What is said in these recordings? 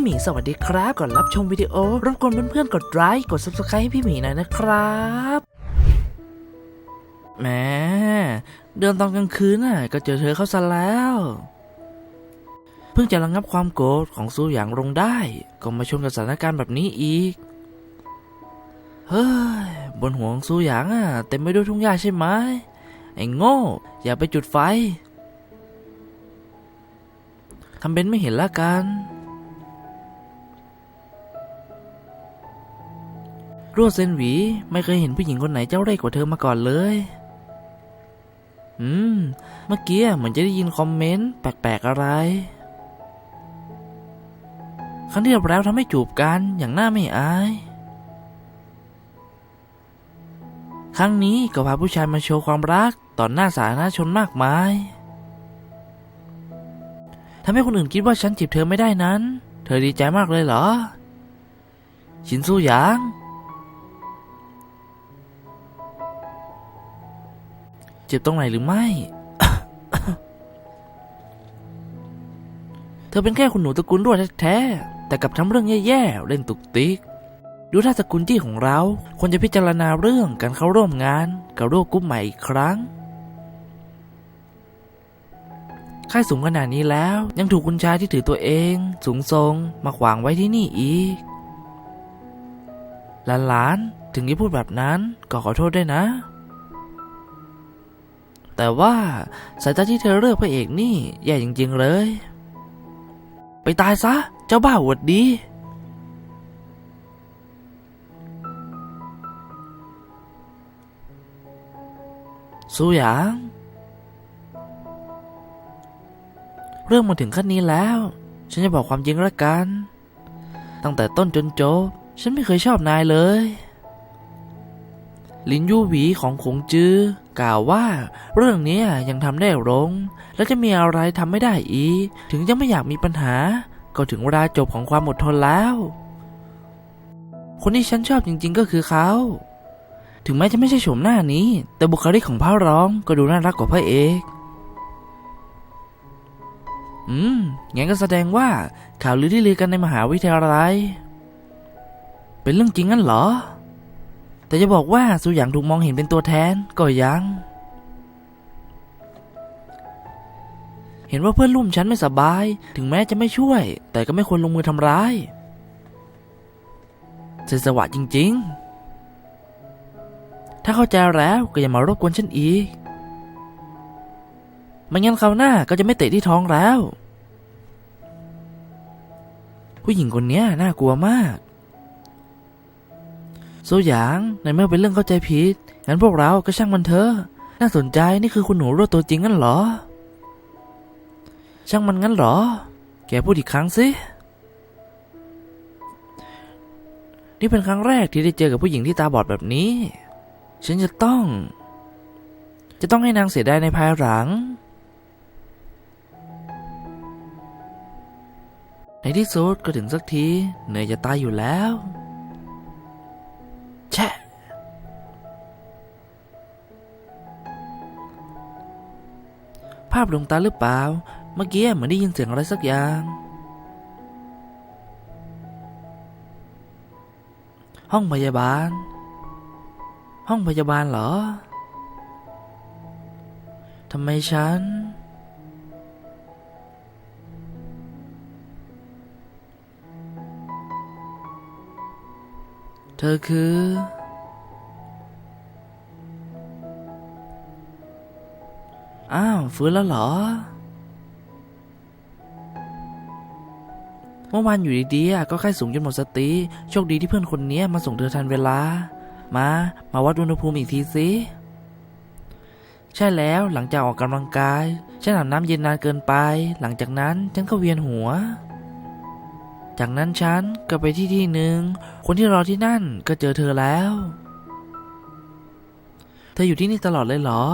ี่หมีสวัสดีครับ ก่อนรับชมวิดีโอรบกวนเพื่อนๆกดไลค์กด subscribe ให้พี่หมีหน่อยนะครับแหมเดินตอนกลางคืนน่ะ ก็เจอเธอเข้าซะแล้ว เพิ่งจะระงับความโกรธของซูหยางลงได้ ก็มาชนกับสถานการณ์แบบนี้อีก เฮ้ย บนหัวของซูหยางอะเต็มไปด้วยทุ่งหญ้าใช่ไหมไอ้โง่ อย่าไปจุดไฟทำเป็นไม่เห็นละกัน รั่วเซนหวี ไม่เคยเห็นผู้หญิงคนไหนเจ้าเร่ห์กว่าเธอมาก่อนเลย อืม เมื่อกี้เหมือนจะได้ยินคอมเมนต์แปลกๆอะไร ครั้งที่แล้วทำให้จูบกันอย่างน่าไม่อาย ครั้งนี้ก็พาผู้ชายมาโชว์ความรักต่อหน้าสาธารณชนมากมายทำให้คนอื่นคิดว่าฉันจีบเธอไม่ได้นั้น เธอดีใจมากเลยเหรอ ชินสู้หยาง เจ็บตรงไหนหรือไม่ เธอเป็นแค่คุณหนูตระกูลรวแท้ๆ แต่กลับทำเรื่องแย่ๆ เล่นตุกติก ดูท่าสกุลจี้ของเราควรจะพิจารณาเรื่องการเข้าร่วมงานกับโรคกรุ๊ปใหม่อีกครั้ง ค่ายสูงขนาดนี้แล้ว ยังถูกคุณชายที่ถือตัวเอง สูงทรงมาขวางไว้ที่นี่อีก หลานๆ ถึงที่พูดแบบนั้นก็ขอโทษด้วยนะ แต่ว่าสายตาที่เธอเลือกพระเอกนี่แย่จริง ๆ เลย ไปตายซะ เจ้าบ้าหวดดี สู้หยาง เรื่องมาถึงขั้นนี้แล้ว ฉันจะบอกความจริงละกัน ตั้งแต่ต้นจนจบ ฉันไม่เคยชอบนายเลย ลินยูหวีของขงจื้อกล่าวว่า เรื่องนี้ยังทำได้รงแล้วจะมีอะไรทำไม่ได้อีก ถึงยังไม่อยากมีปัญหา ก็ถึงเวลาจบของความอดทนแล้ว คนที่ฉันชอบจริง ๆ ก็คือเขา ถึงแม้จะไม่ใช่โฉมหน้านี้ แต่บุคลิกของพระร้องก็ดูน่ารักกว่าพระเอกอืมงั้นก็แสดงว่าข่าวลือที่ลือกันในมหาวิทยาลัย เป็นเรื่องจริงงั้นเหรอ แต่จะบอกว่าสุหยางถูกมองเห็นเป็นตัวแทนก็ยัง เห็นว่าเพื่อนร่วมชั้นไม่สบาย ถึงแม้จะไม่ช่วย แต่ก็ไม่ควรลงมือทำร้ายเสยสวะจริง ๆ ถ้าเข้าใจแล้วก็อย่ามารบกวนฉันอีก ไม่งั้นคราวหน้าก็จะไม่เตะที่ท้องแล้ว ผู้หญิงคนนี้น่ากลัวมาก ซหยาง ในเมื่อเป็นเรื่องเข้าใจผิด งั้นพวกเราก็ช่างมันเถอะ น่าสนใจนี่คือคุณหนูรวดตัวจริงงั้นเหรอ ช่างมันงั้นเหรอ แกพูดอีกครั้งสินี่เป็นครั้งแรกที่ได้เจอกับผู้หญิงที่ตาบอดแบบนี้ ฉันจะต้อง จะต้องให้นางเสียดายในภายหลัง ในที่สุดก็ถึงสักที เหนื่อยจะตายอยู่แล้วาพลวงตาหรือเปล่า เมื่อกี้เหมือนได้ยินเสียงอะไรสักอย่าง ห้องพยาบาล ห้องพยาบาลเหรอ ทำไมฉัน เธอคือ อ้าวฟื้นแล้วเหรอ เมื่อวานอยู่ดีๆก็ไข้สูงจนหมดสติ โชคดีที่เพื่อนคนนี้มาส่งเธอทันเวลา มา มาวัดอุณหภูมิอีกทีสิใช่แล้วหลังจากออกกำลังกาย ฉันอาบน้ำเย็นนานเกินไป หลังจากนั้นฉันก็เวียนหัว จากนั้นฉันก็ไปที่ที่หนึ่ง คนที่รอที่นั่นก็เจอเธอแล้ว เธออยู่ที่นี่ตลอดเลยเหรอ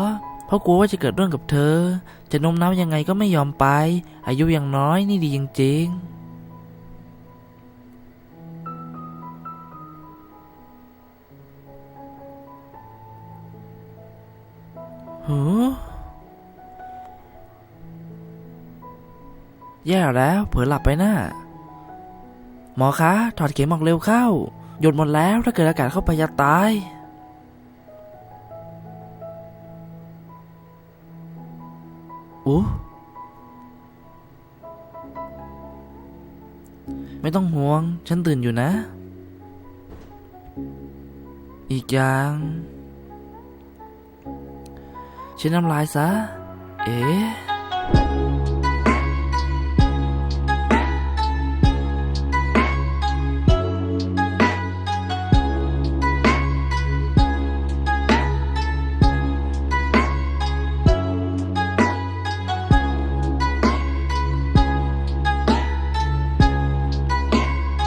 เพราะกลัวว่าจะเกิดเรื่องกับเธอ จะนมน้าวยังไงก็ไม่ยอมไป อายุยังน้อยนี่ดีจริงๆหูแย่แล้วเผลอหลับไปน่าหมอคะ ถอดเข็มออกเร็วเข้า หยดหมดแล้วถ้าเกิดอากาศเข้าไปจะตาย อู้ไม่ต้องห่วง ฉันตื่นอยู่นะ อีกอย่าง ฉันน้ำลายซะ เอ๊ะ